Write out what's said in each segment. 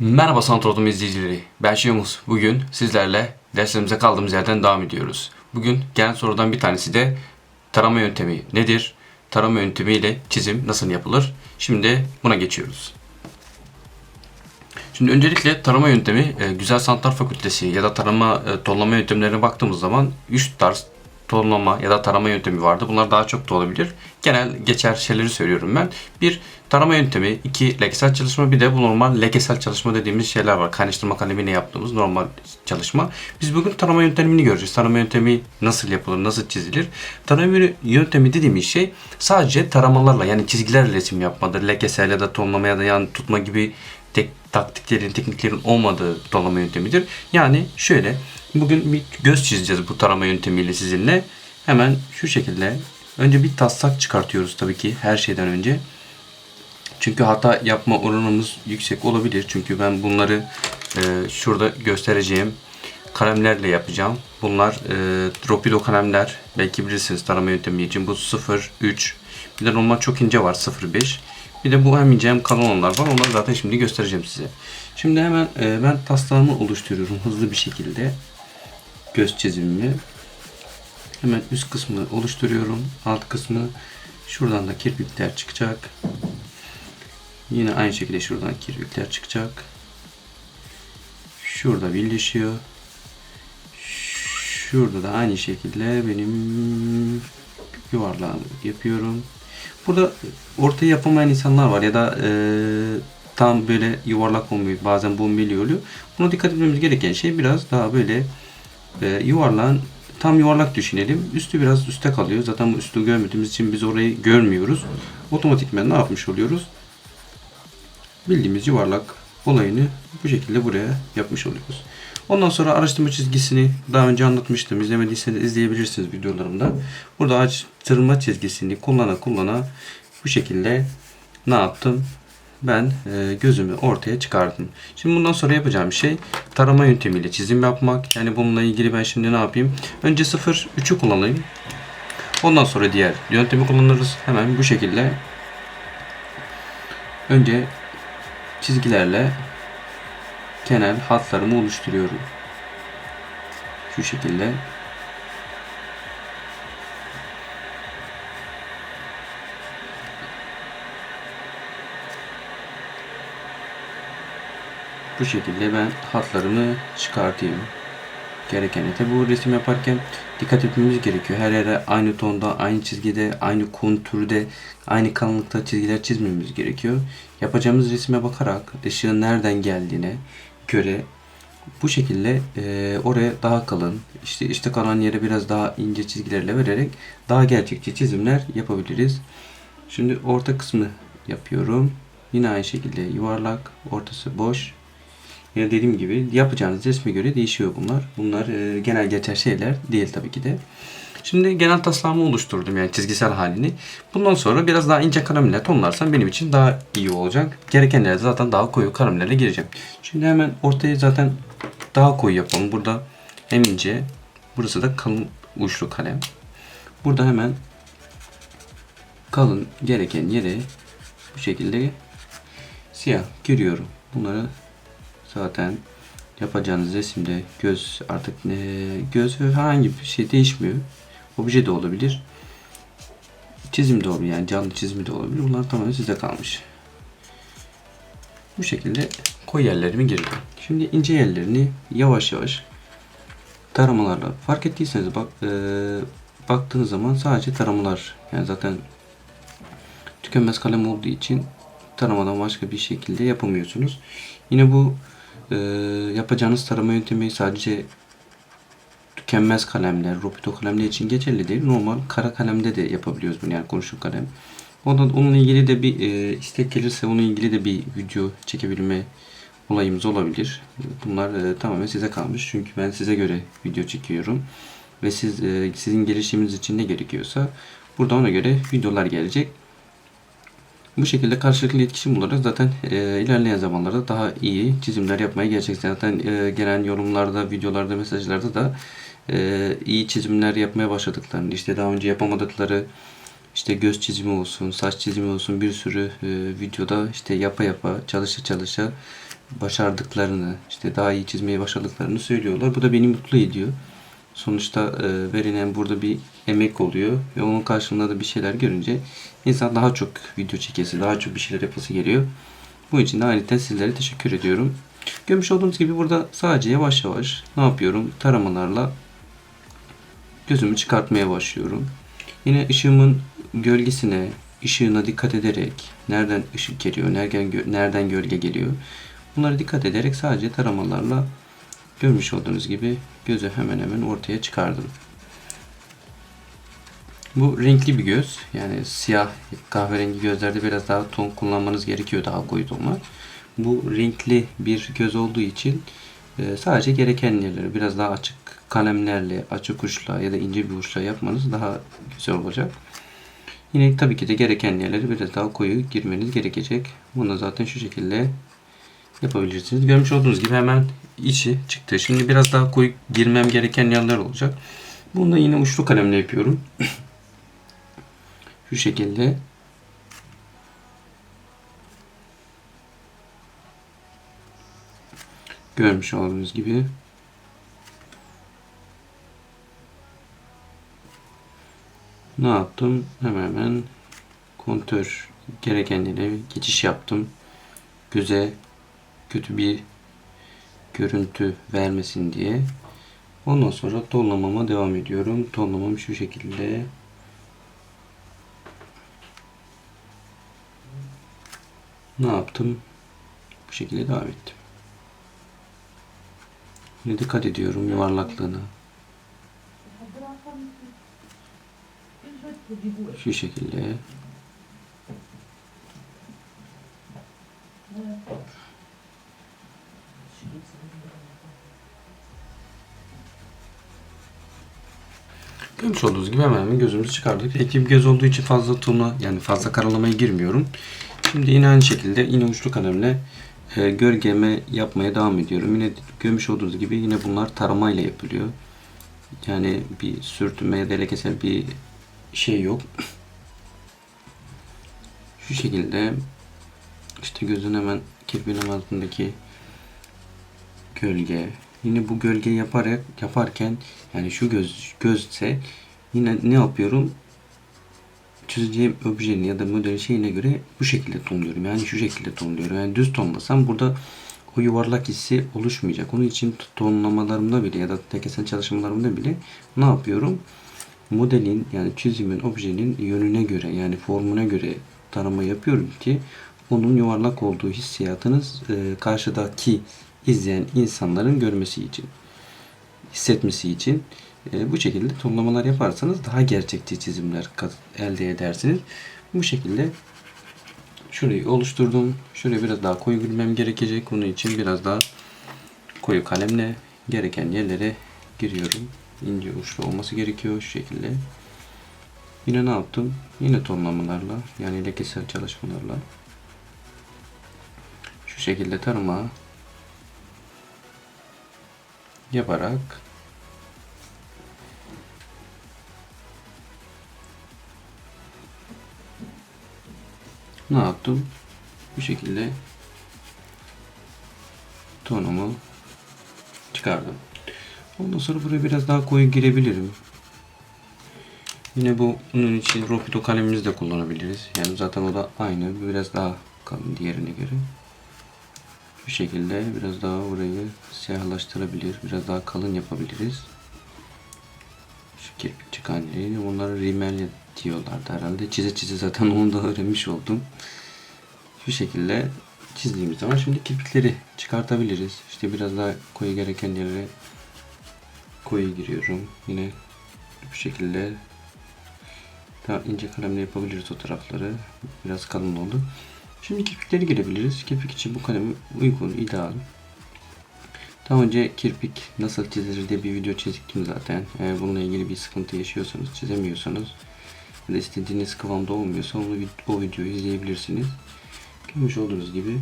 Merhaba Santrot'um izleyicileri. Ben Şemus. Bugün sizlerle derslerimize kaldığımız yerden devam ediyoruz. Bugün gelen sorudan bir tanesi de tarama yöntemi nedir? Tarama yöntemiyle çizim nasıl yapılır? Şimdi buna geçiyoruz. Şimdi öncelikle tarama yöntemi e, Güzel Sanatlar Fakültesi ya da tarama e, tonlama yöntemlerine baktığımız zaman 3 tarz tonlama ya da tarama yöntemi vardı. Bunlar daha çok da olabilir. Genel geçer şeyleri söylüyorum ben. Bir tarama yöntemi, iki lekesel çalışma, bir de bu normal lekesel çalışma dediğimiz şeyler var. Kaynaştırma kalemiyle yaptığımız normal çalışma. Biz bugün tarama yöntemini göreceğiz. Tarama yöntemi nasıl yapılır, nasıl çizilir? Tarama yöntemi dediğimiz şey sadece taramalarla yani çizgilerle resim yapmadır. Lekesel ya da tonlama ya da yan tutma gibi tek taktiklerin, tekniklerin olmadığı tonlama yöntemidir. Yani şöyle, bugün bir göz çizeceğiz bu tarama yöntemiyle sizinle. Hemen şu şekilde önce bir taslak çıkartıyoruz tabii ki her şeyden önce. Çünkü hata yapma oranımız yüksek olabilir. Çünkü ben bunları e, şurada göstereceğim kalemlerle yapacağım. Bunlar e, Dropido kalemler. Belki bilirsiniz tarama yöntemi için. Bu 0, 3. Bir de normal çok ince var 0, 5. Bir de bu hem kalın olanlar var. Onları zaten şimdi göstereceğim size. Şimdi hemen e, ben taslağımı oluşturuyorum hızlı bir şekilde. Göz çizimimi. Hemen üst kısmı oluşturuyorum. Alt kısmı şuradan da kirpikler çıkacak. Yine aynı şekilde şuradan kirpikler çıkacak. Şurada birleşiyor. Şurada da aynı şekilde benim yuvarlağımı yapıyorum. Burada ortaya yapamayan insanlar var ya da e, tam böyle yuvarlak olmuyor. Bazen bombeli oluyor. Buna dikkat etmemiz gereken şey biraz daha böyle e, yuvarlağın tam yuvarlak düşünelim. Üstü biraz üstte kalıyor. Zaten bu üstü görmediğimiz için biz orayı görmüyoruz. Otomatikmen ne yapmış oluyoruz? Bildiğimiz yuvarlak olayını bu şekilde buraya yapmış oluyoruz. Ondan sonra araştırma çizgisini daha önce anlatmıştım. İzlemediyseniz izleyebilirsiniz videolarımda. Burada araştırma çizgisini kullana kullana bu şekilde ne yaptım? Ben e, gözümü ortaya çıkardım. Şimdi bundan sonra yapacağım şey tarama yöntemiyle çizim yapmak. Yani bununla ilgili ben şimdi ne yapayım? Önce 0 3'ü kullanayım. Ondan sonra diğer yöntemi kullanırız. Hemen bu şekilde önce çizgilerle kenar hatlarımı oluşturuyorum. Şu şekilde. Bu şekilde ben hatlarımı çıkartayım. Gereken tabi bu resim yaparken dikkat etmemiz gerekiyor. Her yere aynı tonda, aynı çizgide, aynı kontürde, aynı kalınlıkta çizgiler çizmemiz gerekiyor. Yapacağımız resme bakarak ışığın nereden geldiğine göre bu şekilde e, oraya daha kalın, işte işte kalan yere biraz daha ince çizgilerle vererek daha gerçekçi çizimler yapabiliriz. Şimdi orta kısmı yapıyorum. Yine aynı şekilde yuvarlak, ortası boş. Yine dediğim gibi yapacağınız resme göre değişiyor bunlar. Bunlar e, genel geçer şeyler değil tabii ki de. Şimdi genel taslağımı oluşturdum yani çizgisel halini. Bundan sonra biraz daha ince kalemle tonlarsam benim için daha iyi olacak. Gerekenlere zaten daha koyu kalemlerle gireceğim. Şimdi hemen ortaya zaten daha koyu yapalım. Burada hem ince, burası da kalın uçlu kalem. Burada hemen kalın gereken yere bu şekilde siyah giriyorum. Bunları zaten yapacağınız resimde göz artık ne göz herhangi bir şey değişmiyor. Obje de olabilir. Çizim de olabilir. Yani canlı çizimi de olabilir. Bunlar tamamen size kalmış. Bu şekilde koyu yerlerimi giriyorum. Şimdi ince yerlerini yavaş yavaş taramalarla fark ettiyseniz bak e, baktığınız zaman sadece taramalar yani zaten tükenmez kalem olduğu için taramadan başka bir şekilde yapamıyorsunuz. Yine bu e, yapacağınız tarama yöntemi sadece tükenmez kalemler, Ropido kalemler için geçerli değil. Normal kara kalemde de yapabiliyoruz bunu yani kurşun kalem. Ondan, onunla ilgili de bir e, istek gelirse onunla ilgili de bir video çekebilme olayımız olabilir. Bunlar e, tamamen size kalmış. Çünkü ben size göre video çekiyorum. Ve siz e, sizin gelişiminiz için ne gerekiyorsa burada ona göre videolar gelecek. Bu şekilde karşılıklı iletişim olarak zaten e, ilerleyen zamanlarda daha iyi çizimler yapmaya gerçekten zaten e, gelen yorumlarda, videolarda, mesajlarda da e, iyi çizimler yapmaya başladıklarını, işte daha önce yapamadıkları işte göz çizimi olsun, saç çizimi olsun bir sürü e, videoda işte yapa yapa, çalışa çalışa başardıklarını, işte daha iyi çizmeyi başardıklarını söylüyorlar. Bu da beni mutlu ediyor. Sonuçta e, verilen burada bir emek oluyor ve onun karşılığında da bir şeyler görünce insan daha çok video çekesi, daha çok bir şeyler yapası geliyor. Bu için de ayrıca sizlere teşekkür ediyorum. Görmüş olduğunuz gibi burada sadece yavaş yavaş ne yapıyorum? Taramalarla gözümü çıkartmaya başlıyorum. Yine ışığımın gölgesine, ışığına dikkat ederek nereden ışık geliyor, nereden, gö- nereden gölge geliyor. Bunlara dikkat ederek sadece taramalarla görmüş olduğunuz gibi gözü hemen hemen ortaya çıkardım. Bu renkli bir göz. Yani siyah kahverengi gözlerde biraz daha ton kullanmanız gerekiyor daha koyu tonlar. Bu renkli bir göz olduğu için e, sadece gereken yerleri biraz daha açık kalemlerle, açık uçla ya da ince bir uçla yapmanız daha güzel olacak. Yine tabii ki de gereken yerleri biraz daha koyu girmeniz gerekecek. Bunu zaten şu şekilde yapabilirsiniz. Görmüş olduğunuz gibi hemen içi çıktı. Şimdi biraz daha koyu girmem gereken yerler olacak. Bunu da yine uçlu kalemle yapıyorum. şu şekilde görmüş olduğunuz gibi ne yaptım? Hemen hemen kontör gereken yere geçiş yaptım. Göze kötü bir görüntü vermesin diye. Ondan sonra tonlamama devam ediyorum. Tonlamam şu şekilde. Ne yaptım? Bu şekilde devam ettim. Yine dikkat ediyorum yuvarlaklığına. Şu şekilde. Görmüş olduğunuz gibi hemen hemen gözümüzü çıkardık. Bir göz olduğu için fazla tona yani fazla karalamaya girmiyorum. Şimdi yine aynı şekilde yine uçlu kalemle e, gölgeme yapmaya devam ediyorum. Yine görmüş olduğunuz gibi yine bunlar taramayla yapılıyor. Yani bir sürtünme ya bir şey yok. Şu şekilde işte gözün hemen kirpinin altındaki gölge. Yine bu gölge yaparak yaparken yani şu göz gözse yine ne yapıyorum? Çizeceğim objenin ya da modelin şeyine göre bu şekilde tonluyorum. Yani şu şekilde tonluyorum. Yani düz tonlasam burada o yuvarlak hissi oluşmayacak. Onun için tonlamalarımda bile ya da tekesel çalışmalarımda bile ne yapıyorum? Modelin yani çizimin objenin yönüne göre yani formuna göre tarama yapıyorum ki onun yuvarlak olduğu hissiyatınız e, karşıdaki izleyen insanların görmesi için, hissetmesi için e, bu şekilde tonlamalar yaparsanız daha gerçekçi çizimler elde edersiniz. Bu şekilde şurayı oluşturdum. Şuraya biraz daha koyu girmem gerekecek. Bunun için biraz daha koyu kalemle gereken yerlere giriyorum. İnce uçlu olması gerekiyor şu şekilde. Yine ne yaptım? Yine tonlamalarla yani lekesel çalışmalarla şu şekilde tarıma yaparak ne yaptım? Bu şekilde tonumu çıkardım. Ondan sonra buraya biraz daha koyu girebilirim. Yine bu bunun için Ropido kalemimizi de kullanabiliriz. Yani zaten o da aynı. Biraz daha kalın diğerine göre. Bu şekilde biraz daha orayı siyahlaştırabilir. Biraz daha kalın yapabiliriz. Şu kirpikçi kandili. Onlara rimel diyorlardı herhalde. Çize çize zaten onu da öğrenmiş oldum. Şu şekilde çizdiğimiz zaman şimdi kirpikleri çıkartabiliriz. İşte biraz daha koyu gereken yerlere koyu giriyorum. Yine bu şekilde daha ince kalemle yapabiliriz o tarafları. Biraz kalın oldu. Şimdi kirpikleri girebiliriz. Kirpik için bu kalem uygun, ideal. Daha önce kirpik nasıl çizilir diye bir video çektim zaten. Eğer bununla ilgili bir sıkıntı yaşıyorsanız, çizemiyorsanız ya da istediğiniz kıvamda olmuyorsa onu o videoyu izleyebilirsiniz. Görmüş olduğunuz gibi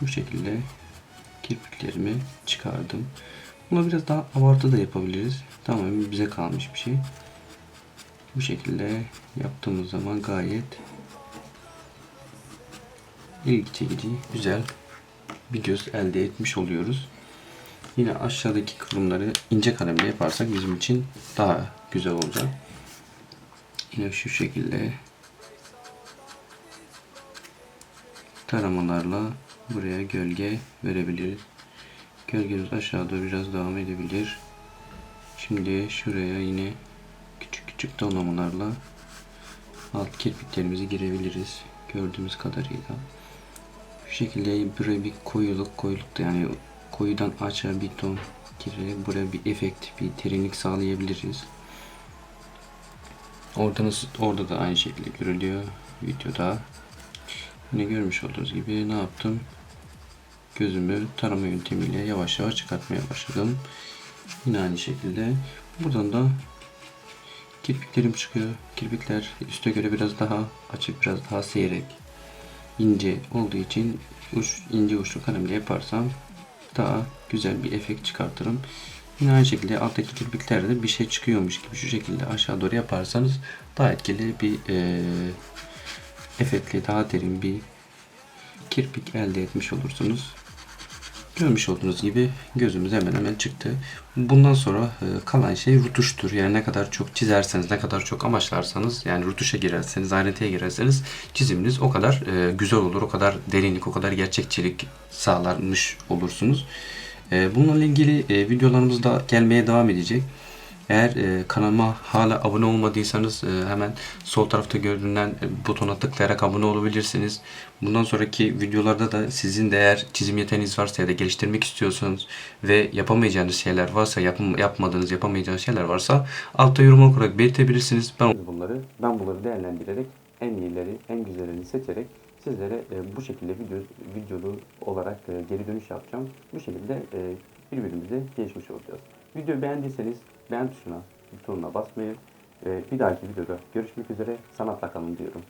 bu şekilde kirpiklerimi çıkardım. Bunu biraz daha abartı da yapabiliriz. Tamamen bize kalmış bir şey. Bu şekilde yaptığımız zaman gayet ilgi çekici, güzel bir göz elde etmiş oluyoruz. Yine aşağıdaki kıvrımları ince kalemle yaparsak bizim için daha güzel olacak. Yine şu şekilde taramalarla buraya gölge verebiliriz. Gölgemiz aşağıda biraz devam edebilir. Şimdi şuraya yine küçük küçük tonlamalarla alt kirpiklerimizi girebiliriz. Gördüğümüz kadarıyla. Bu şekilde buraya bir koyuluk koyuluk da yani koyudan açığa bir ton girerek buraya bir efekt, bir derinlik sağlayabiliriz. Orada, orada da aynı şekilde görülüyor videoda. Yine görmüş olduğunuz gibi ne yaptım? Gözümü tarama yöntemiyle yavaş yavaş çıkartmaya başladım. Yine aynı şekilde buradan da kirpiklerim çıkıyor. Kirpikler üste göre biraz daha açık, biraz daha seyrek, ince olduğu için uç, ince uçlu kalemle yaparsam daha güzel bir efekt çıkartırım. Yine aynı şekilde alttaki kirpiklerde bir şey çıkıyormuş gibi şu şekilde aşağı doğru yaparsanız daha etkili bir eee efektli, daha derin bir kirpik elde etmiş olursunuz. Görmüş olduğunuz gibi gözümüz hemen hemen çıktı. Bundan sonra e, kalan şey rutuştur. Yani ne kadar çok çizerseniz, ne kadar çok amaçlarsanız, yani rutuşa girerseniz, ayrıntıya girerseniz çiziminiz o kadar e, güzel olur, o kadar derinlik, o kadar gerçekçilik sağlanmış olursunuz. E, Bununla ilgili videolarımız da gelmeye devam edecek. Eğer e, kanalıma hala abone olmadıysanız e, hemen sol tarafta görünen e, butona tıklayarak abone olabilirsiniz. Bundan sonraki videolarda da sizin de eğer çizim yeteneğiniz varsa ya da geliştirmek istiyorsanız ve yapamayacağınız şeyler varsa, yapım, yapmadığınız, yapamayacağınız şeyler varsa altta yorum olarak belirtebilirsiniz. Ben bunları ben bunları değerlendirerek en iyileri, en güzellerini seçerek sizlere e, bu şekilde video videolu olarak e, geri dönüş yapacağım. Bu şekilde e, birbirimize gelişmiş olacağız. Videoyu beğendiyseniz beğen tuşuna, butonuna basmayı ve bir dahaki videoda görüşmek üzere. Sanatla kalın diyorum.